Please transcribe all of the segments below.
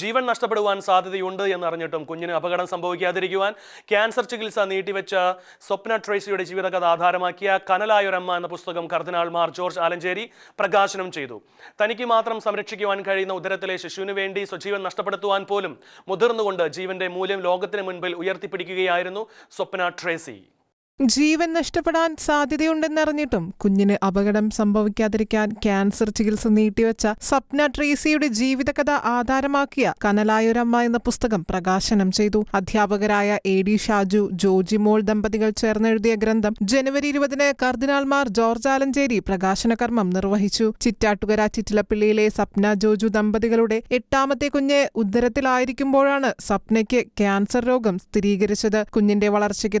ജീവൻ നഷ്ടപ്പെടുവാൻ സാധ്യതയുണ്ട് എന്നറിഞ്ഞിട്ടും കുഞ്ഞിന് അപകടം സംഭവിക്കാതിരിക്കുവാൻ ക്യാൻസർ ചികിത്സ നീട്ടിവെച്ച സ്വപ്ന ട്രേസിയുടെ ജീവിതകഥ ആധാരമാക്കിയ കനലായൊരമ്മ എന്ന പുസ്തകം കർദിനാൾ മാർ ജോർജ് ആലഞ്ചേരി പ്രകാശനം ചെയ്തു. തനിക്ക് മാത്രം സംരക്ഷിക്കുവാൻ കഴിയുന്ന ഉദരത്തിലെ ശിശുവിന് വേണ്ടി സ്വജീവൻ നഷ്ടപ്പെടുത്തുവാൻ പോലും മുതിർന്നുകൊണ്ട് ജീവന്റെ മൂല്യം ലോകത്തിന് മുൻപിൽ ഉയർത്തിപ്പിടിക്കുകയായിരുന്നു സ്വപ്ന ട്രേസി. ജീവൻ നഷ്ടപ്പെടാൻ സാധ്യതയുണ്ടെന്നറിഞ്ഞിട്ടും കുഞ്ഞിന് അപകടം സംഭവിക്കാതിരിക്കാൻ ക്യാൻസർ ചികിത്സ നീട്ടിവെച്ച സപ്ന ട്രേസിയുടെ ജീവിതകഥ ആധാരമാക്കിയ കനലായൊരമ്മ എന്ന പുസ്തകം പ്രകാശനം ചെയ്തു. അധ്യാപകരായ എ ഡി ഷാജു ജോജിമോൾ ദമ്പതികൾ ചേർന്നെഴുതിയ ഗ്രന്ഥം ജനുവരി ഇരുപതിന് കർദിനാൾമാർ ജോർജ് ആലഞ്ചേരി പ്രകാശന കർമ്മം നിർവഹിച്ചു. ചിറ്റാട്ടുകര ചിറ്റിലപ്പിള്ളിയിലെ സപ്ന ജോജു ദമ്പതികളുടെ എട്ടാമത്തെ കുഞ്ഞ് ഉദരത്തിലായിരിക്കുമ്പോഴാണ് സപ്നയ്ക്ക് ക്യാൻസർ രോഗം സ്ഥിരീകരിച്ചത്. കുഞ്ഞിന്റെ വളർച്ചയ്ക്ക്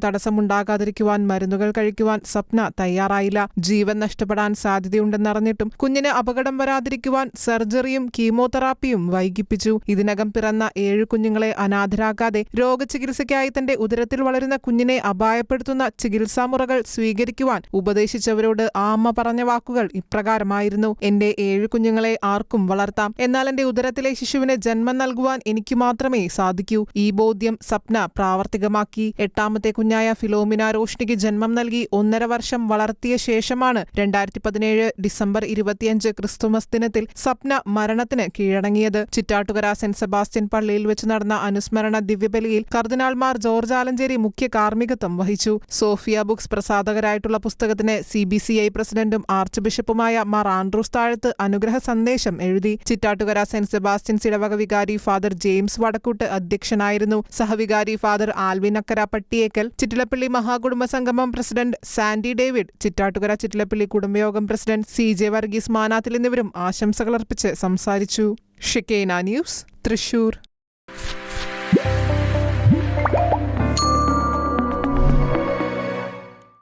തടസ്സമുണ്ടാകാതിരിക്കുവാൻ മരുന്നുകൾ കഴിക്കുവാൻ സ്വപ്ന തയ്യാറായില്ല. ജീവൻ നഷ്ടപ്പെടാൻ സാധ്യതയുണ്ടെന്നറിഞ്ഞിട്ടും കുഞ്ഞിന് അപകടം വരാതിരിക്കുവാൻ സർജറിയും കീമോതെറാപ്പിയും വൈകിപ്പിച്ചു. ഇതിനകം പിറന്ന ഏഴു കുഞ്ഞുങ്ങളെ അനാഥരാക്കാതെ രോഗചികിത്സയ്ക്കായി തന്റെ ഉദരത്തിൽ വളരുന്ന കുഞ്ഞിനെ അപായപ്പെടുത്തുന്ന ചികിത്സാമുറകൾ സ്വീകരിക്കുവാൻ ഉപദേശിച്ചവരോട് ആ അമ്മ പറഞ്ഞ വാക്കുകൾ ഇപ്രകാരമായിരുന്നു. എന്റെ ഏഴു കുഞ്ഞുങ്ങളെ ആർക്കും വളർത്താം. എന്നാൽ എന്റെ ഉദരത്തിലെ ശിശുവിന് ജന്മം നൽകുവാൻ എനിക്ക് മാത്രമേ സാധിക്കൂ. ഈ ബോധ്യം സ്വപ്ന പ്രാവർത്തികമാക്കി. എട്ടാമത്തെ കുഞ്ഞായ ഫിലോമിന റോഷ്നിക്ക് ജന്മം നൽകി ഒന്നര വർഷം വളർത്തിയ ശേഷമാണ് രണ്ടായിരത്തി പതിനേഴ് ഡിസംബർ ഇരുപത്തിയഞ്ച് ക്രിസ്തുമസ് ദിനത്തിൽ സ്വപ്ന മരണത്തിന് കീഴടങ്ങിയത്. ചിറ്റാട്ടുകര സെന്റ് സെബാസ്റ്റ്യൻ പള്ളിയിൽ വെച്ച് നടന്ന അനുസ്മരണ ദിവ്യബലിയിൽ കർദിനാൾമാർ ജോർജ് ആലഞ്ചേരി മുഖ്യ കാർമ്മികത്വം വഹിച്ചു. സോഫിയ ബുക്സ് പ്രസാധകരായിട്ടുള്ള പുസ്തകത്തിന് സി ബി സി ഐ പ്രസിഡന്റും ആർച്ച് ബിഷപ്പുമായ മാർ ആൻഡ്രൂസ് താഴത്ത് അനുഗ്രഹ സന്ദേശം എഴുതി. ചിറ്റാട്ടുകര സെന്റ് സെബാസ്റ്റ്യൻ ഇടവക വികാരി ഫാദർ ജെയിംസ് വടക്കൂട്ട് അധ്യക്ഷനായിരുന്നു. സഹവികാരി ഫാദർ ആൽവിൻ അക്കര പട്ടിയേക്കൽ ചിറ്റിലപ്പള്ളി മഹാകുടുംബ സംഗമം president Sandy David Chittattukara Chittilappilly കുടുംബയോഗം president C J Varghese Manathil എന്നിവരും ആശംസകളർപ്പിച്ച് സംസാരിച്ചു. Shekinah news Thrissur.